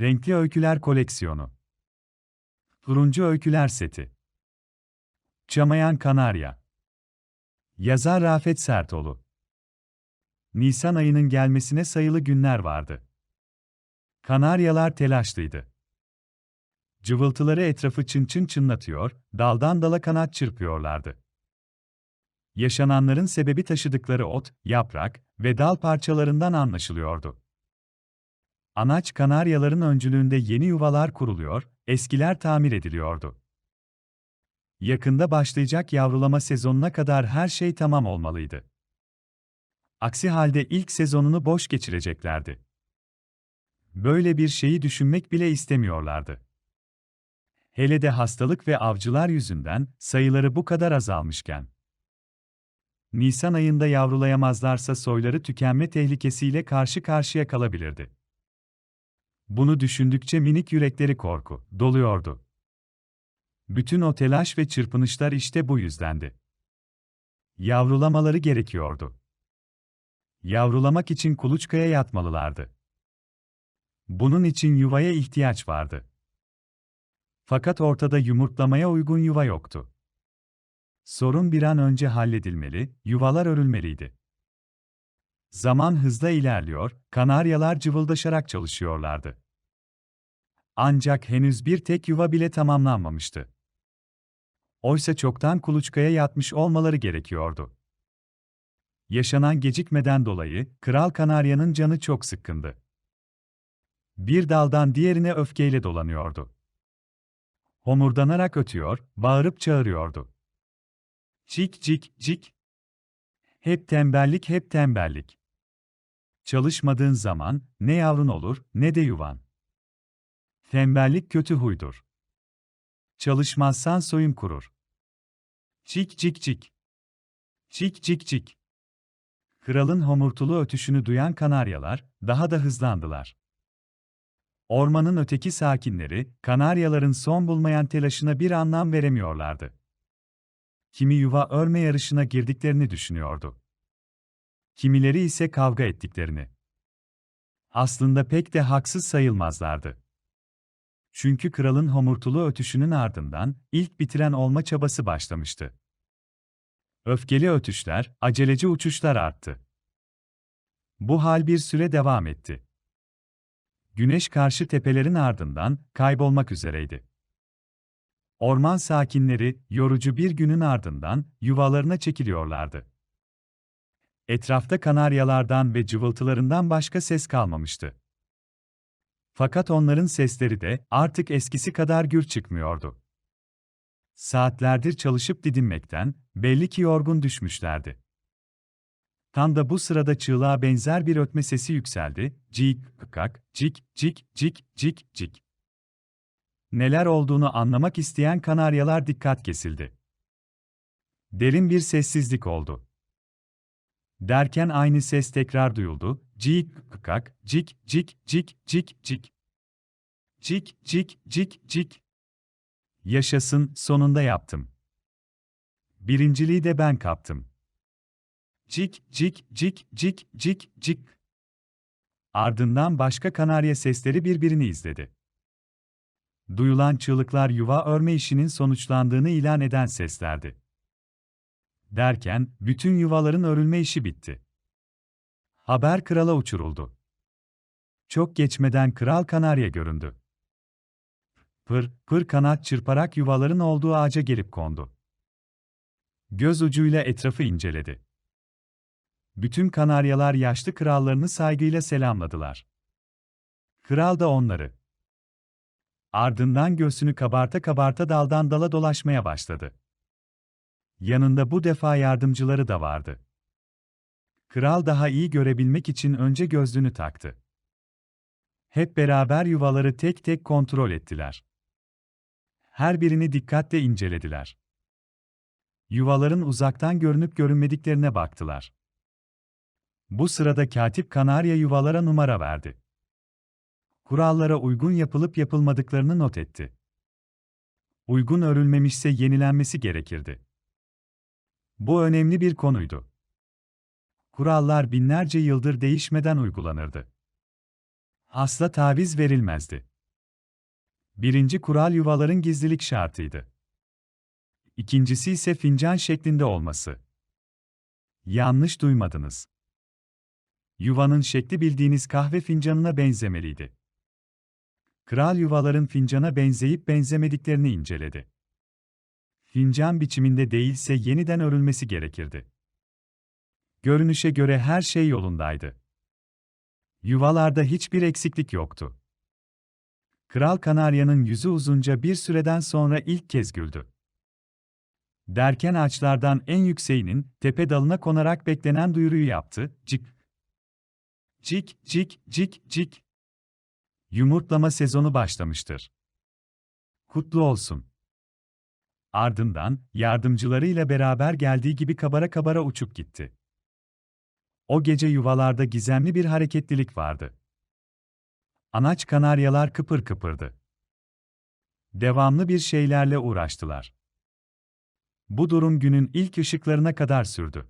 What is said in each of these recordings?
Renkli Öyküler Koleksiyonu Turuncu Öyküler Seti Çamayan Kanarya Yazar Rafet Sertoğlu Nisan ayının gelmesine sayılı günler vardı. Kanaryalar telaşlıydı. Cıvıltıları etrafı çın çın çınlatıyor, daldan dala kanat çırpıyorlardı. Yaşananların sebebi taşıdıkları ot, yaprak ve dal parçalarından anlaşılıyordu. Anaç kanaryaların öncülüğünde yeni yuvalar kuruluyor, eskiler tamir ediliyordu. Yakında başlayacak yavrulama sezonuna kadar her şey tamam olmalıydı. Aksi halde ilk sezonunu boş geçireceklerdi. Böyle bir şeyi düşünmek bile istemiyorlardı. Hele de hastalık ve avcılar yüzünden sayıları bu kadar azalmışken. Nisan ayında yavrulayamazlarsa soyları tükenme tehlikesiyle karşı karşıya kalabilirdi. Bunu düşündükçe minik yürekleri korku doluyordu. Bütün o telaş ve çırpınışlar işte bu yüzdendi. Yavrulamaları gerekiyordu. Yavrulamak için kuluçkaya yatmalılardı. Bunun için yuvaya ihtiyaç vardı. Fakat ortada yumurtlamaya uygun yuva yoktu. Sorun bir an önce halledilmeli, yuvalar örülmeliydi. Zaman hızla ilerliyor, kanaryalar cıvıldaşarak çalışıyorlardı. Ancak henüz bir tek yuva bile tamamlanmamıştı. Oysa çoktan kuluçkaya yatmış olmaları gerekiyordu. Yaşanan gecikmeden dolayı Kral Kanarya'nın canı çok sıkkındı. Bir daldan diğerine öfkeyle dolanıyordu. Homurdanarak ötüyor, bağırıp çağırıyordu. Cik cik cik. Hep tembellik hep tembellik. Çalışmadığın zaman ne yavrun olur ne de yuvan. Tembellik kötü huydur. Çalışmazsan soyun kurur. Cik cik cik. Cik cik cik. Kralın homurtulu ötüşünü duyan kanaryalar daha da hızlandılar. Ormanın öteki sakinleri, kanaryaların son bulmayan telaşına bir anlam veremiyorlardı. Kimi yuva örme yarışına girdiklerini düşünüyordu. Kimileri ise kavga ettiklerini. Aslında pek de haksız sayılmazlardı. Çünkü kralın homurtulu ötüşünün ardından ilk bitiren olma çabası başlamıştı. Öfkeli ötüşler, aceleci uçuşlar arttı. Bu hal bir süre devam etti. Güneş karşı tepelerin ardından kaybolmak üzereydi. Orman sakinleri yorucu bir günün ardından yuvalarına çekiliyorlardı. Etrafta kanaryalardan ve cıvıltılarından başka ses kalmamıştı. Fakat onların sesleri de artık eskisi kadar gür çıkmıyordu. Saatlerdir çalışıp didinmekten belli ki yorgun düşmüşlerdi. Tam da bu sırada çığlığa benzer bir ötme sesi yükseldi. Cik, kıkak, cik, cik, cik, cik, cik. Neler olduğunu anlamak isteyen kanaryalar dikkat kesildi. Derin bir sessizlik oldu. Derken aynı ses tekrar duyuldu. Cik, kıkak, cik, cik, cik, cik, cik. Cik, cik, cik, cik. Yaşasın, sonunda yaptım. Birinciliği de ben kaptım. Cik, cik, cik, cik, cik, cik. Ardından başka kanarya sesleri birbirini izledi. Duyulan çığlıklar yuva örme işinin sonuçlandığını ilan eden seslerdi. Derken, bütün yuvaların örülme işi bitti. Haber krala uçuruldu. Çok geçmeden kral kanarya göründü. Pır, pır kanat çırparak yuvaların olduğu ağaca gelip kondu. Göz ucuyla etrafı inceledi. Bütün kanaryalar yaşlı krallarını saygıyla selamladılar. Kral da onları. Ardından göğsünü kabarta kabarta daldan dala dolaşmaya başladı. Yanında bu defa yardımcıları da vardı. Kral daha iyi görebilmek için önce gözlüğünü taktı. Hep beraber yuvaları tek tek kontrol ettiler. Her birini dikkatle incelediler. Yuvaların uzaktan görünüp görünmediklerine baktılar. Bu sırada katip kanarya yuvalara numara verdi. Kurallara uygun yapılıp yapılmadıklarını not etti. Uygun örülmemişse yenilenmesi gerekirdi. Bu önemli bir konuydu. Kurallar binlerce yıldır değişmeden uygulanırdı. Asla taviz verilmezdi. Birinci kural yuvaların gizlilik şartıydı. İkincisi ise fincan şeklinde olması. Yanlış duymadınız. Yuvanın şekli bildiğiniz kahve fincanına benzemeliydi. Kral yuvaların fincana benzeyip benzemediklerini inceledi. Fincan biçiminde değilse yeniden örülmesi gerekirdi. Görünüşe göre her şey yolundaydı. Yuvalarda hiçbir eksiklik yoktu. Kral Kanarya'nın yüzü uzunca bir süreden sonra ilk kez güldü. Derken ağaçlardan en yükseğinin tepe dalına konarak beklenen duyuruyu yaptı. Cik. Cik, cik, cik, cik. Yumurtlama sezonu başlamıştır. Kutlu olsun. Ardından yardımcılarıyla beraber geldiği gibi kabara kabara uçup gitti. O gece yuvalarda gizemli bir hareketlilik vardı. Anaç kanaryalar kıpır kıpırdı. Devamlı bir şeylerle uğraştılar. Bu durum günün ilk ışıklarına kadar sürdü.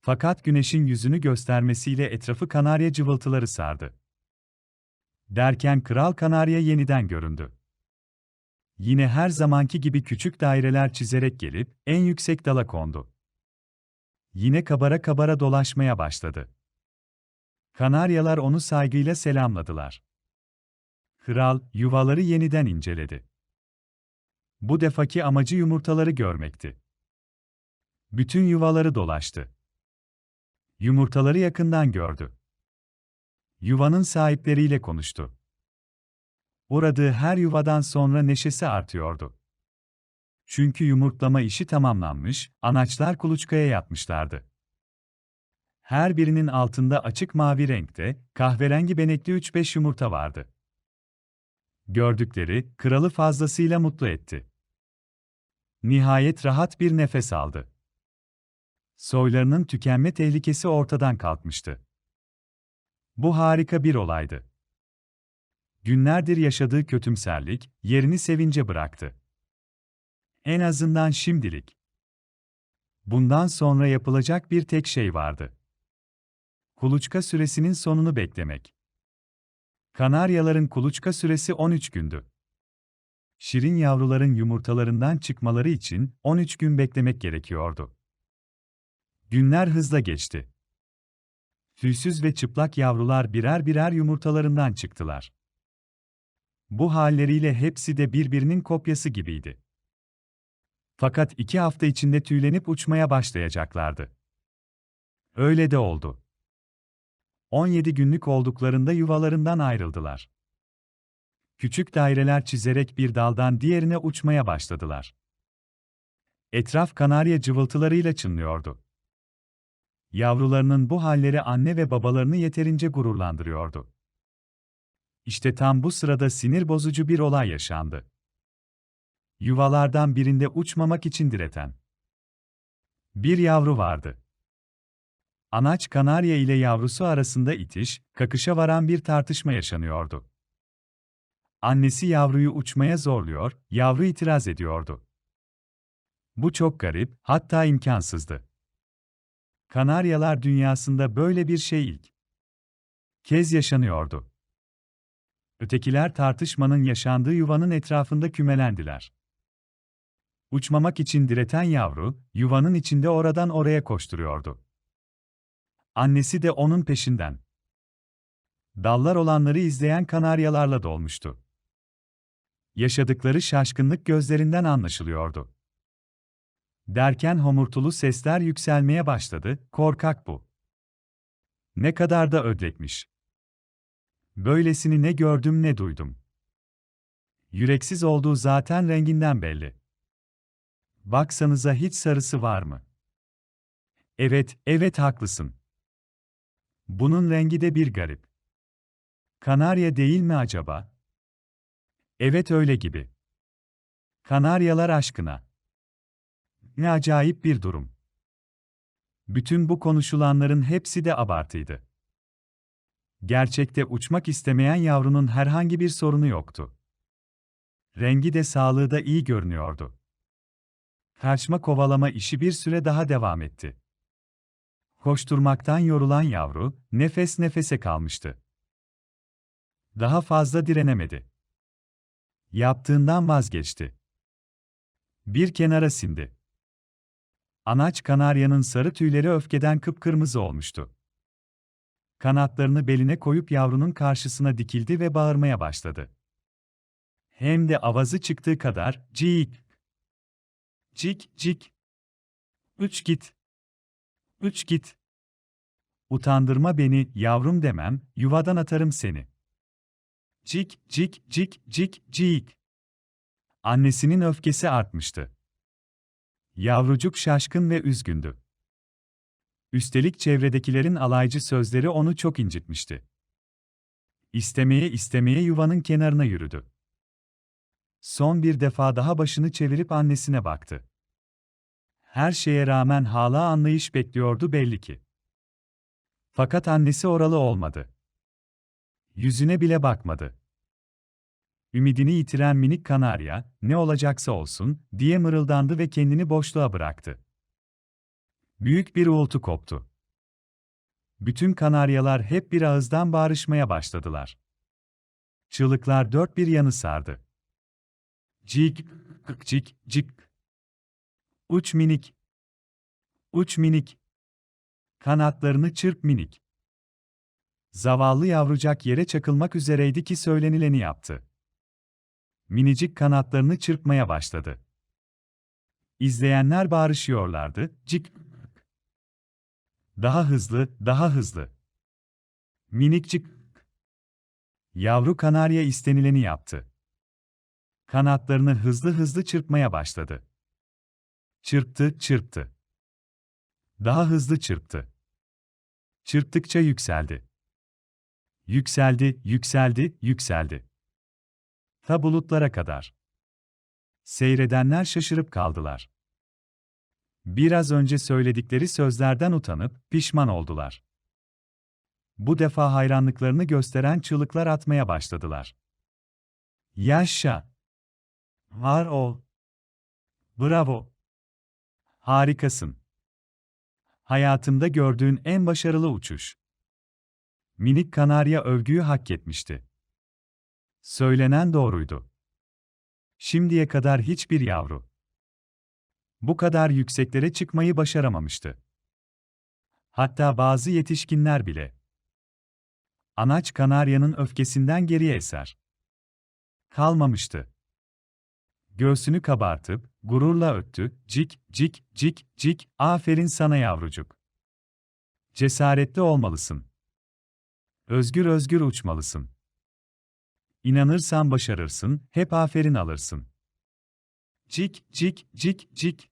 Fakat güneşin yüzünü göstermesiyle etrafı kanarya cıvıltıları sardı. Derken kral kanarya yeniden göründü. Yine her zamanki gibi küçük daireler çizerek gelip en yüksek dala kondu. Yine kabara kabara dolaşmaya başladı. Kanaryalar onu saygıyla selamladılar. Kral yuvaları yeniden inceledi. Bu defaki amacı yumurtaları görmekti. Bütün yuvaları dolaştı. Yumurtaları yakından gördü. Yuvanın sahipleriyle konuştu. Uğradığı her yuvadan sonra neşesi artıyordu. Çünkü yumurtlama işi tamamlanmış, anaçlar kuluçkaya yatmışlardı. Her birinin altında açık mavi renkte, kahverengi benekli 3-5 yumurta vardı. Gördükleri, kralı fazlasıyla mutlu etti. Nihayet rahat bir nefes aldı. Soylarının tükenme tehlikesi ortadan kalkmıştı. Bu harika bir olaydı. Günlerdir yaşadığı kötümserlik, yerini sevince bıraktı. En azından şimdilik. Bundan sonra yapılacak bir tek şey vardı. Kuluçka süresinin sonunu beklemek. Kanaryaların kuluçka süresi 13 gündü. Şirin yavruların yumurtalarından çıkmaları için 13 gün beklemek gerekiyordu. Günler hızla geçti. Tüysüz ve çıplak yavrular birer birer yumurtalarından çıktılar. Bu halleriyle hepsi de birbirinin kopyası gibiydi. Fakat iki hafta içinde tüylenip uçmaya başlayacaklardı. Öyle de oldu. 17 günlük olduklarında yuvalarından ayrıldılar. Küçük daireler çizerek bir daldan diğerine uçmaya başladılar. Etraf kanarya cıvıltılarıyla çınlıyordu. Yavrularının bu halleri anne ve babalarını yeterince gururlandırıyordu. İşte tam bu sırada sinir bozucu bir olay yaşandı. Yuvalardan birinde uçmamak için direten bir yavru vardı. Anaç kanarya ile yavrusu arasında itiş, kakışa varan bir tartışma yaşanıyordu. Annesi yavruyu uçmaya zorluyor, yavru itiraz ediyordu. Bu çok garip, hatta imkansızdı. Kanaryalar dünyasında böyle bir şey ilk kez yaşanıyordu. Ötekiler tartışmanın yaşandığı yuvanın etrafında kümelendiler. Uçmamak için direten yavru, yuvanın içinde oradan oraya koşturuyordu. Annesi de onun peşinden. Dallar olanları izleyen kanaryalarla dolmuştu. Yaşadıkları şaşkınlık gözlerinden anlaşılıyordu. Derken homurtulu sesler yükselmeye başladı, korkak bu. Ne kadar da ödlekmiş. Böylesini ne gördüm ne duydum. Yüreksiz olduğu zaten renginden belli. Baksanıza hiç sarısı var mı? Evet, evet haklısın. Bunun rengi de bir garip. Kanarya değil mi acaba? Evet öyle gibi. Kanaryalar aşkına. Ne acayip bir durum. Bütün bu konuşulanların hepsi de abartıydı. Gerçekte uçmak istemeyen yavrunun herhangi bir sorunu yoktu. Rengi de sağlığı da iyi görünüyordu. Kaçma kovalama işi bir süre daha devam etti. Koşturmaktan yorulan yavru, nefes nefese kalmıştı. Daha fazla direnemedi. Yaptığından vazgeçti. Bir kenara sindi. Anaç kanaryanın sarı tüyleri öfkeden kıpkırmızı olmuştu. Kanatlarını beline koyup yavrunun karşısına dikildi ve bağırmaya başladı. Hem de avazı çıktığı kadar cik. Cik cik. Üç git. Üç git. Utandırma beni, yavrum demem, yuvadan atarım seni. Cik cik cik cik cik. Annesinin öfkesi artmıştı. Yavrucuk şaşkın ve üzgündü. Üstelik çevredekilerin alaycı sözleri onu çok incitmişti. İstemeye istemeye yuvanın kenarına yürüdü. Son bir defa daha başını çevirip annesine baktı. Her şeye rağmen hala anlayış bekliyordu belli ki. Fakat annesi oralı olmadı. Yüzüne bile bakmadı. Ümidini yitiren minik kanarya, ne olacaksa olsun, diye mırıldandı ve kendini boşluğa bıraktı. Büyük bir uğultu koptu. Bütün kanaryalar hep bir ağızdan bağırışmaya başladılar. Çığlıklar dört bir yanı sardı. Cik, kık cik, cik. Uç minik. Uç minik. Kanatlarını çırp minik. Zavallı yavrucak yere çakılmak üzereydi ki söylenileni yaptı. Minicik kanatlarını çırpmaya başladı. İzleyenler bağırışıyorlardı, cik. Daha hızlı, daha hızlı. Minikcik. Yavru kanarya istenileni yaptı. Kanatlarını hızlı hızlı çırpmaya başladı. Çırptı, çırptı. Daha hızlı çırptı. Çırptıkça yükseldi. Yükseldi, yükseldi, yükseldi. Ta bulutlara kadar. Seyredenler şaşırıp kaldılar. Biraz önce söyledikleri sözlerden utanıp pişman oldular. Bu defa hayranlıklarını gösteren çığlıklar atmaya başladılar. Yaşa! Var ol! Bravo! Harikasın! Hayatımda gördüğün en başarılı uçuş. Minik kanarya övgüyü hak etmişti. Söylenen doğruydu. Şimdiye kadar hiçbir yavru bu kadar yükseklere çıkmayı başaramamıştı. Hatta bazı yetişkinler bile. Anaç kanaryanın öfkesinden geriye eser. Kalmamıştı. Göğsünü kabartıp, gururla öttü, cik, cik, cik, cik, aferin sana yavrucuk. Cesaretli olmalısın. Özgür özgür uçmalısın. İnanırsan başarırsın, hep aferin alırsın. Cik, cik, cik, cik.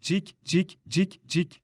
Cik, cik, cik, cik.